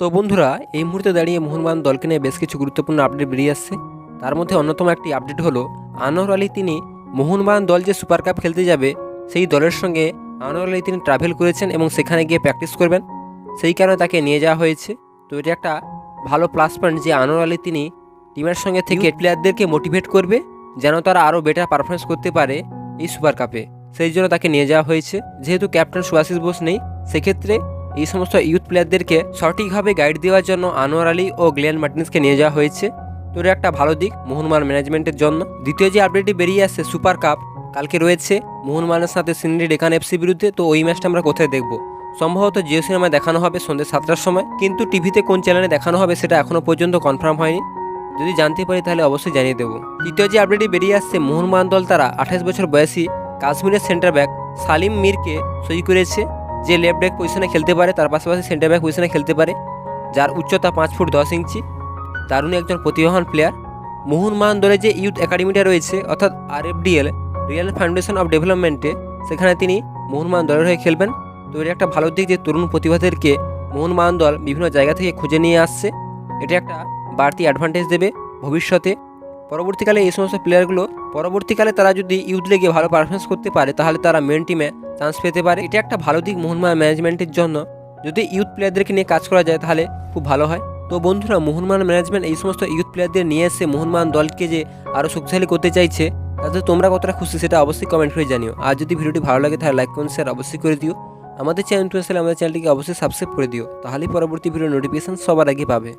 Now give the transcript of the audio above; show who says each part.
Speaker 1: তো বন্ধুরা এই মুহূর্তে দাঁড়িয়ে মোহনবাগান দলকে নিয়ে বেশ কিছু গুরুত্বপূর্ণ আপডেট বেরিয়ে আসছে। তার মধ্যে অন্যতম একটি আপডেট হলো আনোয়ার আলী তিনি মোহনবাগান দল যে সুপার কাপ খেলতে যাবে সেই দলের সঙ্গে আনোয়ার আলী তিনি ট্রাভেল করেছেন এবং সেখানে গিয়ে প্র্যাকটিস করবেন। সেই কারণে তাকে নিয়ে যাওয়া হয়েছে। তো এটা একটা ভালো প্লাস পয়েন্ট যে আনোয়ার আলী তিনি টিমের সঙ্গে থেকে প্লেয়ারদেরকে মোটিভেট করবে যেন তারা আরও বেটার পারফরমেন্স করতে পারে এই সুপার কাপে সেই জন্য তাকে নিয়ে যাওয়া হয়েছে। যেহেতু ক্যাপ্টেন সুভাশিস বোস নেই সেক্ষেত্রে এই সমস্ত ইউথ প্লেয়ারদেরকে সঠিকভাবে গাইড দেওয়ার জন্য আনোয়ার আলী ও গ্লেন মার্টিন্সকে নিয়ে যাওয়া হয়েছে। তো এটা একটা ভালো দিক মোহনমান ম্যানেজমেন্টের জন্য। দ্বিতীয় যে আপডেটটি বেরিয়ে আসছে সুপার কাপ কালকে রয়েছে মোহনমানের সাথে সিন্ডি ডেকান এফসি বিরুদ্ধে। তো ওই ম্যাচটা আমরা কোথায় দেখব? সম্ভবত জিও সিনেমায় দেখানো হবে সন্ধ্যে সাতটার সময়। কিন্তু টিভিতে কোন চ্যানেলে দেখানো হবে সেটা এখনও পর্যন্ত কনফার্ম হয়নি। যদি জানতে পারি তাহলে অবশ্যই জানিয়ে দেবো। তৃতীয় যে আপডেটটি বেরিয়ে আসছে মোহনমান দল তারা আঠাশ বছর বয়সী কাশ্মীরের সেন্টার ব্যাক সালিম মিরকে সই করেছে। যে লেফট ব্যাক পজিশনে খেলতে পারে, তার পাশাপাশি সেন্টার ব্যাক পজিশনে খেলতে পারে, যার উচ্চতা পাঁচ ফুট দশ ইঞ্চি। দারুণ একজন প্রতিভাবান প্লেয়ার মোহনবাগান দলে যে ইউথ একাডেমিটা রয়েছে, অর্থাৎ আরএফডিএল রিয়েল ফাউন্ডেশন অফ ডেভেলপমেন্টে সেখানে তিনি মোহনবাগান দলের হয়ে খেলবেন। তো এটা একটা ভালো দিক যে তরুণ প্রতিভাদেরকে মোহনবাগান দল বিভিন্ন জায়গা থেকে খুঁজে নিয়ে আসছে। এটা একটা বাড়তি অ্যাডভান্টেজ দেবে ভবিষ্যতে। পরবর্তীকালে এই সমস্ত প্লেয়ারগুলো পরবর্তীকালে তারা যদি ইউথ লিগে ভালো পারফরমেন্স করতে পারে, তাহলে তারা মেন টিমে চান্স পেতে পারে। এটা একটা ভালো দিক মোহনবাগান ম্যানেজমেন্টের জন্য। যদি ইউথ প্লেয়ারদেরকে নিয়ে কাজ করা যায় তাহলে খুব ভালো হয়। তো বন্ধুরা মোহনবাগান ম্যানেজমেন্ট এই সমস্ত ইউথ প্লেয়ারদের নিয়ে এসে মোহনবাগান দলকে যে আরও শক্তিশালী করতে চাইছে, তাতে তোমরা কতটা খুশি সেটা অবশ্যই কমেন্ট করে জানিও। আর যদি ভিডিওটি ভালো লাগে তাহলে লাইক কমেন্ট শেয়ার অবশ্যই করে দিও। আমাদের চ্যানেল আসলে আমাদের চ্যানেলটিকে অবশ্যই সাবস্ক্রাইব করে দিও। তাহলেই পরবর্তী ভিডিও নোটিফিকেশান সবার আগে পাবে।